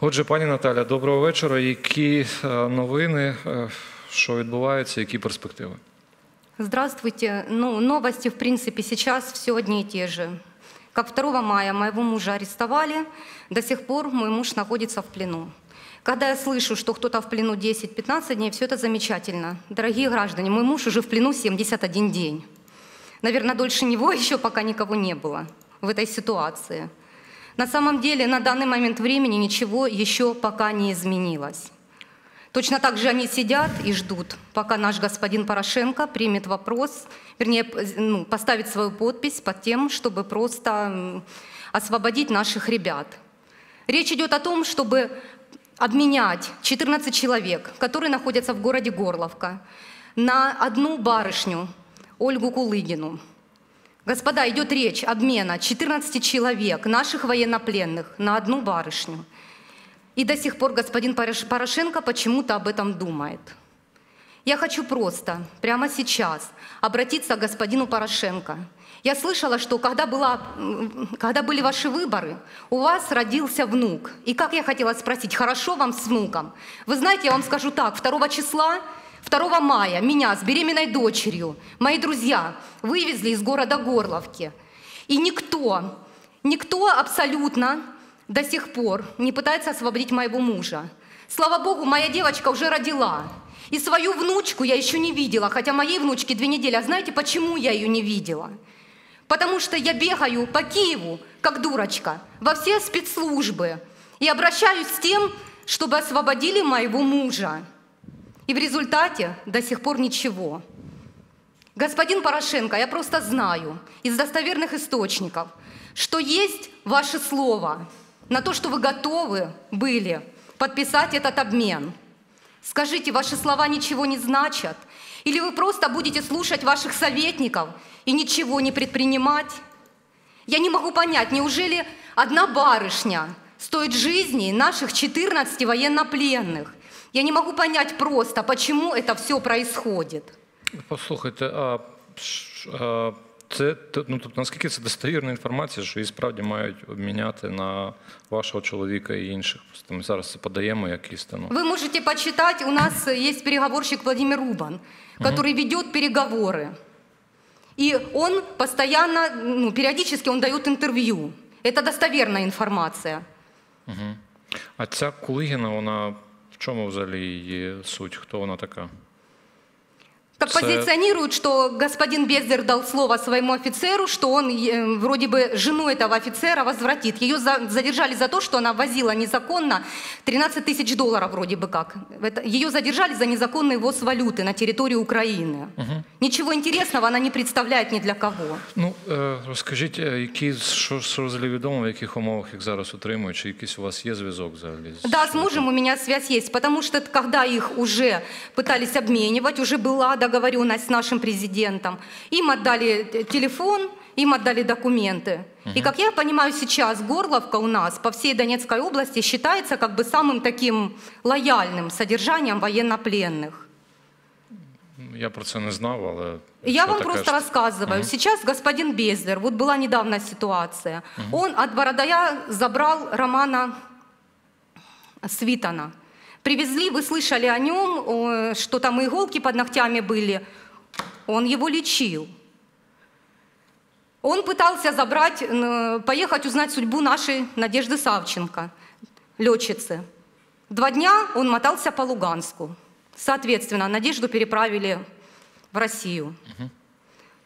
Отже, пані Наталя, доброго вечора. Які е, новини, е, що відбувається, які перспективи? Здравствуйте. Ну, новости, в принципе, сейчас все одни и те же. Как 2 мая моего мужа арестовали, до сих пор мой муж находится в плену. Когда я слышу, что кто-то в плену 10-15 дней, все это замечательно. Дорогие граждане, мой муж уже в плену 71 день. Наверное, дольше него еще пока никого не было в этой ситуации. На самом деле, на данный момент времени ничего еще пока не изменилось. Точно так же они сидят и ждут, пока наш господин Порошенко примет вопрос, вернее, ну, поставит свою подпись под тем, чтобы просто освободить наших ребят. Речь идет о том, чтобы обменять 14 человек, которые находятся в городе Горловка, на одну барышню, Ольгу Кулыгину. Господа, идет речь обмена 14 человек, наших военнопленных, на одну барышню. И до сих пор господин Порош- Порошенко почему-то об этом думает. Я хочу просто прямо сейчас обратиться к господину Порошенко. Я слышала, что когда, была, когда были ваши выборы, у вас родился внук. И как я хотела спросить, хорошо вам с внуком? Вы знаете, я вам скажу так, 2 числа 2 мая меня с беременной дочерью, мои друзья, вывезли из города Горловки. И никто, никто абсолютно до сих пор не пытается освободить моего мужа. Слава богу, моя девочка уже родила. И свою внучку я еще не видела, хотя моей внучке две недели. А знаете, почему я ее не видела? Потому что я бегаю по Киеву, как дурочка, во все спецслужбы и обращаюсь с тем, чтобы освободили моего мужа. И в результате до сих пор ничего. Господин Порошенко, я просто знаю из достоверных источников, что есть ваше слово на то, что вы готовы были подписать этот обмен. Скажите, ваши слова ничего не значат? Или вы просто будете слушать ваших советников и ничего не предпринимать? Я не могу понять, неужели одна барышня стоит жизни наших 14 военнопленных? Я не могу понять просто, почему это все происходит. Послухайте, а, ш- а це т- ну, тобто, наскільки це достовірна інформація, що її справді мають обміняти на вашого чоловіка і інших? Просто ми зараз це подаємо як істину. Вы можете почитать, у нас есть переговорщик Владимир Рубан, который ведет переговоры. И он постоянно, ну, периодически он дает интервью. Это достоверная информация. А ця Кулигіна, вона в чому взагалі її суть? Хто вона така? Так Це- позиционируют, что господин Бездер дал слово своему офицеру, что он э, вроде бы жену этого офицера возвратит. Ее за- задержали за то, что она возила незаконно 13 тысяч долларов вроде бы как. Это- Ее задержали за незаконный ввоз валюты на территорию Украины. Ничего интересного она не представляет ни для кого. Ну, е, розкажіть, е, які, що, що взагалі відомо, в яких умовах їх зараз утримують, чи якийсь у вас є зв'язок взагалі? з Да, с мужем у меня связь есть, потому что т- когда их уже пытались обменивать, уже была договоренность с нашим президентом, им отдали т- телефон, им отдали документы. И как я понимаю сейчас, Горловка у нас по всей Донецкой области считается как бы самым таким лояльным содержанием военнопленных. Я про це не знав, але. Я вам просто ж- рассказываю. Сейчас господин Бездер, вот была недавно ситуация, он от Бородая забрал Романа Свитана. Привезли, вы слышали о нем, что там иголки под ногтями были. Он его лечил. Он пытался забрать, поехать узнать судьбу нашей Надежды Савченко, летчицы. Два дня он мотался по Луганску. Соответственно, Надежду переправили в Россию.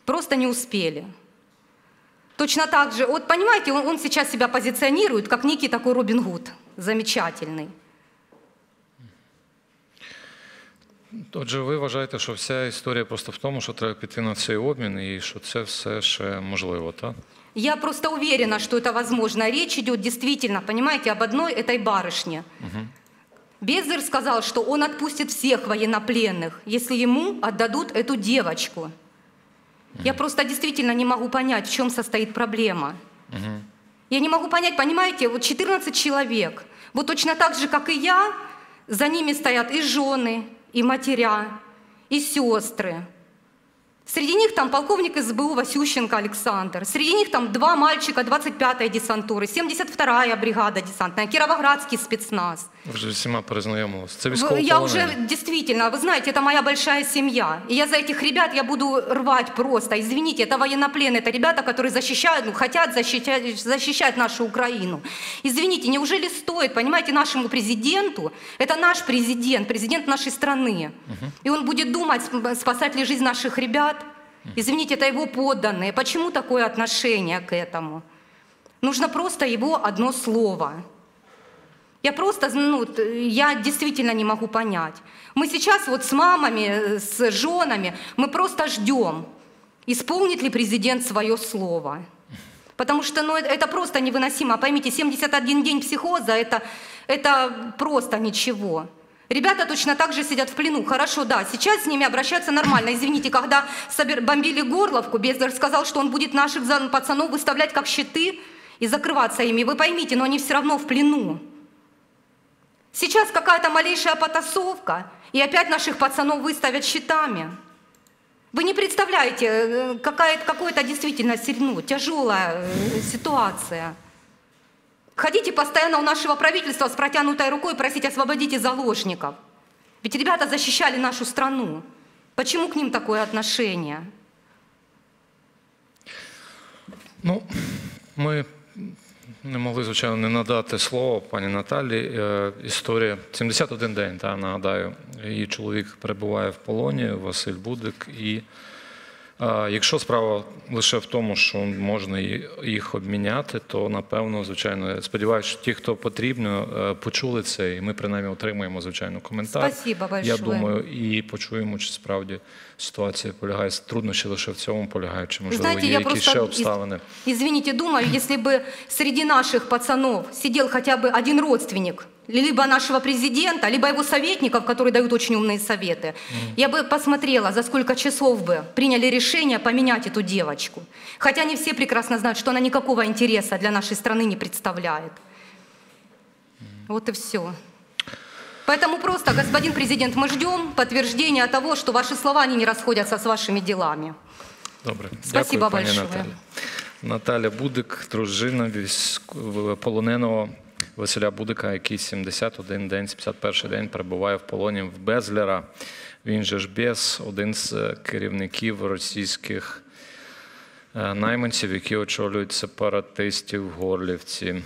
Просто не успели. Точно так же, вот понимаете, он, он сейчас себя позиционирует как некий такой Робин Гуд, замечательный. Отже, ви вважаєте, що вся історія просто в тому, що треба піти на цей обмін, і що це все ще можливо, так? Я просто уверена, что это возможно. Речь идет действительно, понимаете, об одной этой барышне. Бездер сказал, что он отпустит всех военнопленных, если ему отдадут эту девочку. Я просто действительно не могу понять, в чем состоит проблема. Я не могу понять, понимаете, вот 14 человек, вот точно так же, как и я, за ними стоят и жены, и матеря, и сестры. Среди них там полковник СБУ Васющенко Александр. Среди них там два мальчика 25-й десантуры, 72-я бригада десантная, Кировоградский спецназ. Ви вже всіма перезнайомилися. Це Вы- військовополонені. Я уже действительно, вы знаете, это моя большая семья. И я за этих ребят я буду рвать просто. Извините, это военнопленные, это ребята, которые защищают, ну, хотят защищать, защищать нашу Украину. Извините, неужели стоит, понимаете, нашему президенту, это наш президент, президент нашей страны, и он будет думать, сп- спасать ли жизнь наших ребят? Извините, это его подданные. Почему такое отношение к этому? Нужно просто его одно слово – я просто, ну, я действительно не могу понять. Мы сейчас вот с мамами, э, с женами, мы просто ждем, исполнит ли президент свое слово. Потому что ну, это, это просто невыносимо. Поймите, 71 день психоза это, это просто ничего. Ребята точно так же сидят в плену. Хорошо, да, сейчас с ними обращаются нормально. Извините, когда бомбили Горловку, Бездер сказал, что он будет наших пацанов выставлять как щиты и закрываться ими. Вы поймите, но они все равно в плену. Сейчас какая-то малейшая потасовка, и опять наших пацанов выставят щитами. Вы не представляете, э, какая, какое-то действительно сер- ну, тяжелая э, ситуация. Ходите постоянно у нашего правительства с протянутой рукой просить освободите заложников. Ведь ребята защищали нашу страну. Почему к ним такое отношение? Ну, ми не могли, звичайно, не надати слово пані Наталі. Е, Історія 71 день, та, нагадаю. Її чоловік перебуває в полоні, Василь Будик. І е, якщо справа лише в тому, що можна ї- їх обміняти, то напевно, звичайно, я сподіваюся, що ті, хто потрібно, е, почули це, і ми принаймні отримаємо, звичайно, коментар. Спасибо большое. Я думаю, і почуємо, чи справді ситуація полягає. Труднощі лише в цьому полягають, чи Вы можливо знаете, є я якісь просто, ще из- обставини. извините, думаю, если бы среди наших пацанов сидел хотя бы один родственник, либо нашего президента, либо его советников, которые дают очень умные советы, я бы посмотрела, за сколько часов бы приняли решение поменять эту девочку. Хотя они все прекрасно знают, что она никакого интереса для нашей страны не представляет. Вот и все. Поэтому просто, господин президент, мы ждем подтверждения того, что ваши слова они не расходятся с вашими делами. Добре, Спасибо дякую, пані большое. Наталі. Наталя Будик, дружина військ- полоненого Василя Будика, який 71 день, 71 день перебуває в полоні в Безлера. Він же ж Без, один з е, керівників російських е, найманців, які очолюють сепаратистів в Горлівці.